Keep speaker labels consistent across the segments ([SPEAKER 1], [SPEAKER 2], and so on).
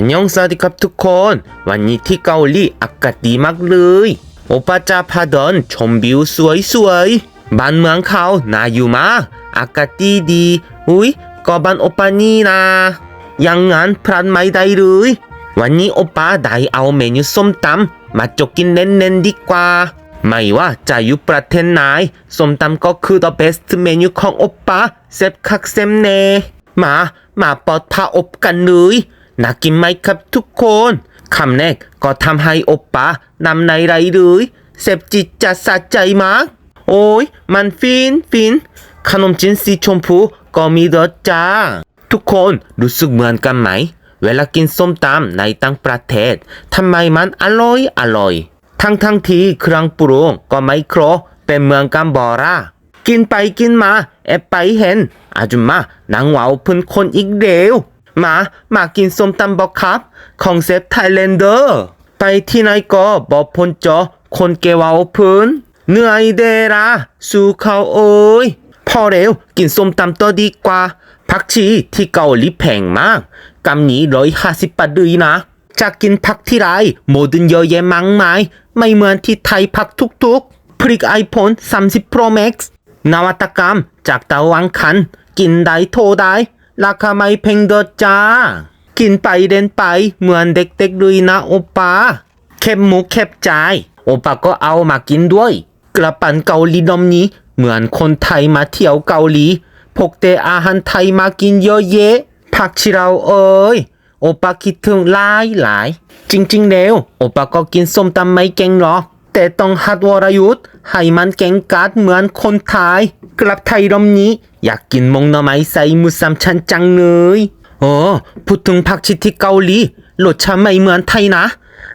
[SPEAKER 1] อันยองสวัสดีครับทุกคน วันนี้ที่เกาหลีอากาศดีมากเลย โอปาจะพาดินชมวิวสวยๆบ้านเมืองเขาน่าอยู่มากอากาศดีดีอุ้ยก็บ้านโอปานี่นะยังงั้นพลาดไม่ได้เลยวันนี้โอปาได้เอาเมนูส้มตำมาจกกินเน้นๆดีกว่า ไม่ว่าจะอยู่ประเทศไหนส้มตำก็คือ the best เมนูของโอปาเซฟคักเซมเนมามาปอดผ้าอบกันเลย น่ากินไหมครับทุกคนคำแรกก็ทำให้โอปานำในไรเลยเซฟจิตจะสะใจมาก โอ้ย มันฟินฟิน ขนมจีนสีชมพูก็มีรสจ้า ทุกคนรู้สึกเหมือนกันไหม เวลากินส้มตำในต่างประเทศทำไมมันอร่อยอร่อย ทั้งทั้งที่เครื่องปรุงก็ไม่ครบเป็นเมืองกัมบอรากินไปกินมาแอบไปเห็นอาจุมานางเหวาเพื้นคนอีกเดียว มามากินส้มตำบอกครับ คอนเซปต์ไทยแลนเดอร์ไปที่ไหนก็บอกพนจอคนเกวาพื้นเหนื่อยเดราสู้เขาเอ้ยพอเร็วกินส้มตำตัวดีกว่าผักชีที่เกาหลีแพงมากกำนี้ร้อยห้าสิบบาทเลยนะจะกินผักที่ไรโมเดิร์นเยอะแยะมากมายไม่เหมือนที่ไทยผักทุกๆ พริกไอโฟน30 Pro Max นวัตกรรมจากตะวันคัน กินได้โทรได้ ราคาไม่แพงดอจ้า กินไปเดินไปเหมือนเด็กๆเลยนะโอปาแคบหมูแคบใจโอปาก็เอามากินด้วย กระปันเกาหลีนมนี้ เหมือนคนไทยมาเที่ยวเกาหลีพกแต่อาหารไทยมากินเยอะแยะผักชีเราเอ้ยโอปาคิดถึงหลายหลาย จริงๆแล้วโอปาก็กินส้มตำไม่เก่งหรอก แต่ต้องหัดวรยุทธ์ให้มันเก่งกาดเหมือนคนไทยกลับไทยรอบนี้ อยากกินมงหน่อไม้ใส่หมูสามชั้นจังเลยโอ้พูดถึงผักชีที่เกาหลีรสชาติไม่เหมือนไทยนะ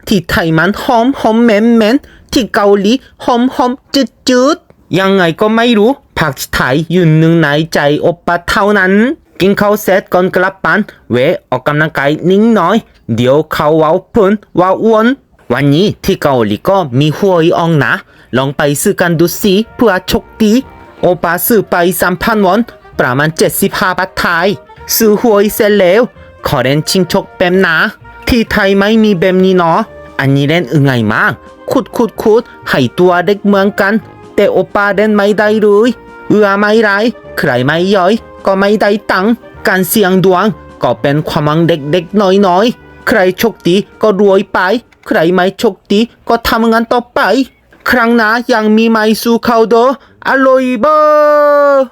[SPEAKER 1] ที่ไทยมันหอมหอมเหม็นเหม็นที่เกาหลีหอมหอมจืดจืดยังไงก็ไม่รู้ ผักไทยอยู่หนึ่งในใจโอปาเท่านั้น กินข้าวเสร็จก่อนกลับบ้านเวออกกำลังกายนิดหน่อย เดี๋ยวเขาว้าเพิ่นว่าอ้วน วันนี้ที่เกาหลีก็มีหวยอองนะ ลองไปซื้อกันดูสิเพื่อโชคดีโอปาซื้อไปสามพันวอน ประมาณ75บาทไทย ซื้อหวยเสร็จแล้วขอเล่นชิงชกแปมนะ ที่ไทยไม่มีแบบนี้เนาะอันนี้เล่นอึง่ายมากขุดขุดขุดให้ตัวเด็กเมืองกัน แต่โอปาเล่นไม่ได้เลยเอือไม่ไรใครไม่ย่อย ก็ไม่ได้ตังการเสี่ยงดวงก็เป็นความหวังเด็กๆน้อยๆ ใครโชคดีก็รวยไป ใครไม่โชคดีก็ทำงานต่อไป ครั้งหน้ายังมีไม่สู้เขาโดออร่อยเบอร์